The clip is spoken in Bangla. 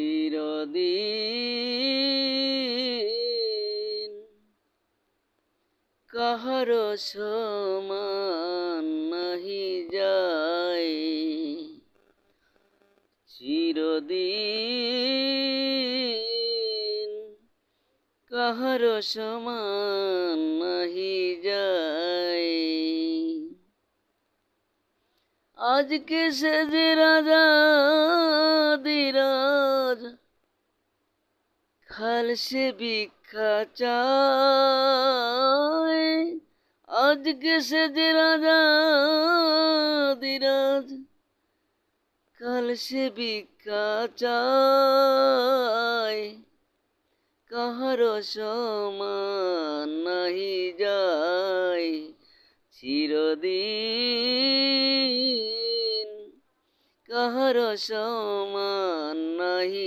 চিরদিন কাহার সমান নাহি যায়। চিরদিন কাহার সমান নাহি যায়। আজকে সে যে রাজা দিরাজ খাল সে চায়। আজকে সে দিরাজ কাল সে ভিক্ষা কাহার সমান নাহি যায়। চিরদিন কাহার সমান নাহি